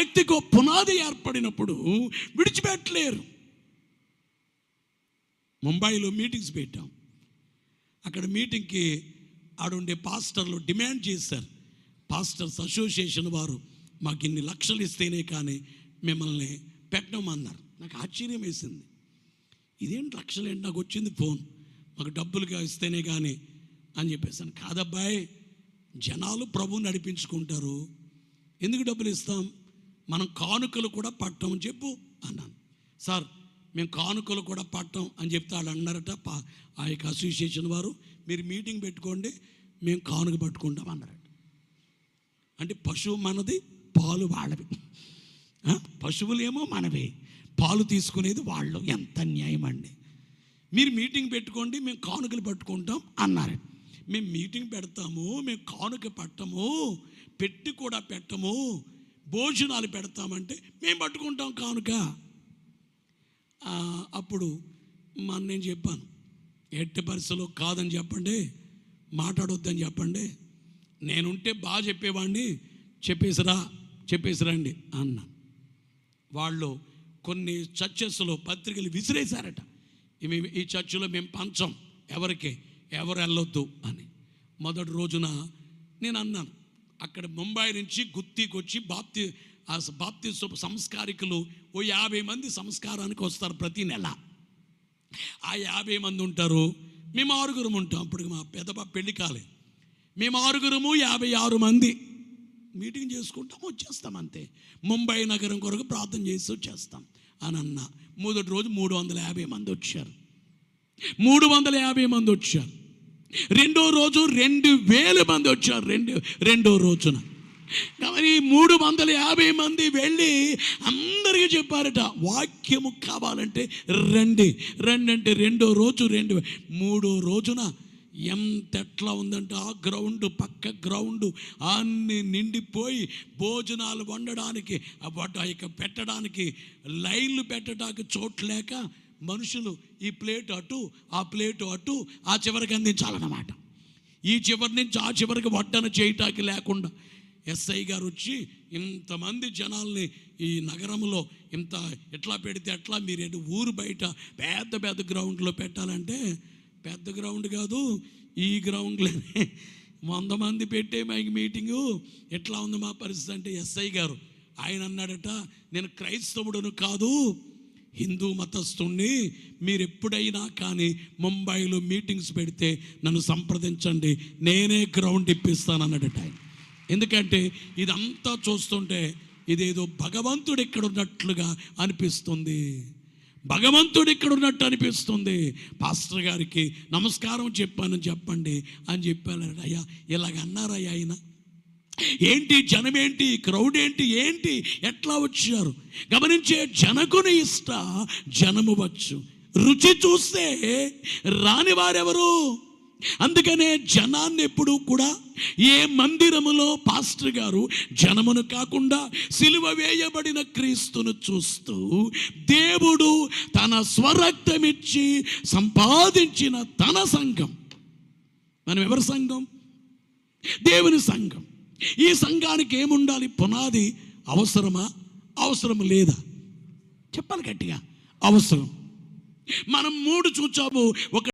వ్యక్తికి పునాది ఏర్పడినప్పుడు విడిచిపెట్టలేరు. ముంబైలో మీటింగ్స్ పెట్టాం. అక్కడ మీటింగ్కి ఆడుండే పాస్టర్లు డిమాండ్ చేశారు. పాస్టర్స్ అసోసియేషన్ వారు మాకు ఇన్ని లక్షలు ఇస్తేనే కానీ మిమ్మల్ని పెట్టమన్నారు నాకు ఆశ్చర్యం వేసింది. ఇదేంటి లక్షలు? ఏంటి నాకు వచ్చింది ఫోన్. మాకు డబ్బులుగా ఇస్తేనే కానీ అని చెప్పేసాను. కాదబ్బాయి జనాలు ప్రభువు నడిపించుకుంటారు. ఎందుకు డబ్బులు ఇస్తాం? మనం కానుకలు కూడా పట్టం చెప్పు అన్నాను. సార్ మేము కానుకలు కూడా పట్టం అని చెప్తే వాళ్ళు అన్నారట ఆ యొక్క అసోసియేషన్ వారు మీరు మీటింగ్ పెట్టుకోండి మేము కానుక పట్టుకుంటాం అన్నారట. అంటే పశువు మనది పాలు వాళ్ళవి. పశువులేమో మనవి. పాలు తీసుకునేది వాళ్ళు. ఎంత న్యాయం అండి. మీరు మీటింగ్ పెట్టుకోండి మేము కానుకలు పట్టుకుంటాం అన్నారు. మేము మీటింగ్ పెడతాము మేము కానుక పట్టము పెట్టి కూడా పెట్టము భోజనాలు పెడతామంటే మేము పట్టుకుంటాం కానుక. అప్పుడు మా నేను చెప్పాను ఎట్టి పరిస్థితిలో కాదని చెప్పండి మాట్లాడొద్దని చెప్పండి నేనుంటే బాగా చెప్పేవాడిని చెప్పేసిరా చెప్పేసిరండి అన్న. వాళ్ళు కొన్ని చర్చెస్లో పత్రికలు విసిరేశారట మేము ఈ చర్చిలో మేము పంచం ఎవరికి ఎవరు వెళ్ళొద్దు అని. మొదటి రోజున నేను అన్నాను అక్కడ ముంబై నుంచి గుత్తికొచ్చి బాప్తి ఆ బాప్తి సంస్కారికులు ఓ యాభై మంది సంస్కారానికి వస్తారు ప్రతి నెల. ఆ యాభై మంది ఉంటారు. మేము ఆరుగురం ఉంటాం. అప్పుడు మా పెద్దపా పెళ్ళి కాలే. మేము ఆరుగురము యాభై ఆరు మంది మీటింగ్ చేసుకుంటాం వచ్చేస్తాం అంతే. ముంబై నగరం కొరకు ప్రార్థన చేసి వచ్చేస్తాం అని అన్న. మొదటి రోజు మూడు వందల యాభై మంది వచ్చారు. మూడు వందల యాభై మంది వచ్చారు. రెండో రోజు రెండు వేల మంది వచ్చారు. రెండు రెండో రోజున. కానీ మూడు వందల యాభై మంది వెళ్ళి అందరికీ చెప్పారట వాక్యము కావాలంటే రండి రండి అంటే రెండో రోజు రెండు మూడో రోజున ఎంత ఎట్లా ఉందంటే ఆ గ్రౌండ్ పక్క గ్రౌండ్ అన్ని నిండిపోయి భోజనాలు వండడానికి ఆ పెట్టడానికి లైన్లు పెట్టడానికి చోట్లేక మనుషులు ఈ ప్లేట్ అటు ఆ ప్లేటు అటు ఆ చివరికి అందించాలన్నమాట. ఈ చివరి నుంచి ఆ చివరికి వడ్డన చేయటానికి లేకుండా ఎస్ఐ గారు వచ్చి ఇంతమంది జనాల్ని ఈ నగరంలో ఇంత ఎట్లా పెడితే ఎట్లా మీరు ఊరు బయట పెద్ద పెద్ద గ్రౌండ్లో పెట్టాలంటే పెద్ద గ్రౌండ్ కాదు ఈ గ్రౌండ్లోనే వంద మంది పెట్టే మాకు మీటింగు. ఎట్లా ఉంది మా పరిస్థితి అంటే ఎస్ఐ గారు. ఆయన అన్నాడట నేను క్రైస్తవుడును కాదు హిందూ మతస్థుణ్ణి మీరు ఎప్పుడైనా కానీ ముంబైలో మీటింగ్స్ పెడితే నన్ను సంప్రదించండి. నేనే గ్రౌండ్ ఇప్పిస్తాను అన్నాడట ఆయన. ఎందుకంటే ఇదంతా చూస్తుంటే ఇదేదో భగవంతుడు ఇక్కడ ఉన్నట్లుగా అనిపిస్తుంది. భగవంతుడు ఇక్కడ ఉన్నట్టు అనిపిస్తుంది. పాస్టర్ గారికి నమస్కారం చెప్పానని చెప్పండి అని చెప్పాను అయ్యా ఇలాగ అన్నారయ్యా ఆయన? ఏంటి జనం ఏంటి క్రౌడ్ ఏంటి? ఏంటి ఎట్లా వచ్చారు? గమనించే జనకుని ఇష్ట జనము వచ్చు. రుచి చూస్తే రాని వారెవరు? అందుకనే జనాన్ని ఎప్పుడు కూడా ఏ మందిరములో పాస్టర్ గారు జనమును కాకుండా సిలువ వేయబడిన క్రీస్తును చూస్తూ దేవుడు తన స్వరక్తమిచ్చి సంపాదించిన తన సంఘం. మనం ఎవరి సంఘం? దేవుని సంఘం. ఈ సంఘానికి ఏముండాలి? పునాది అవసరమా? అవసరం లేదా? చెప్పాలి గట్టిగా. అవసరం. మనం మూడు చూచాము. ఒక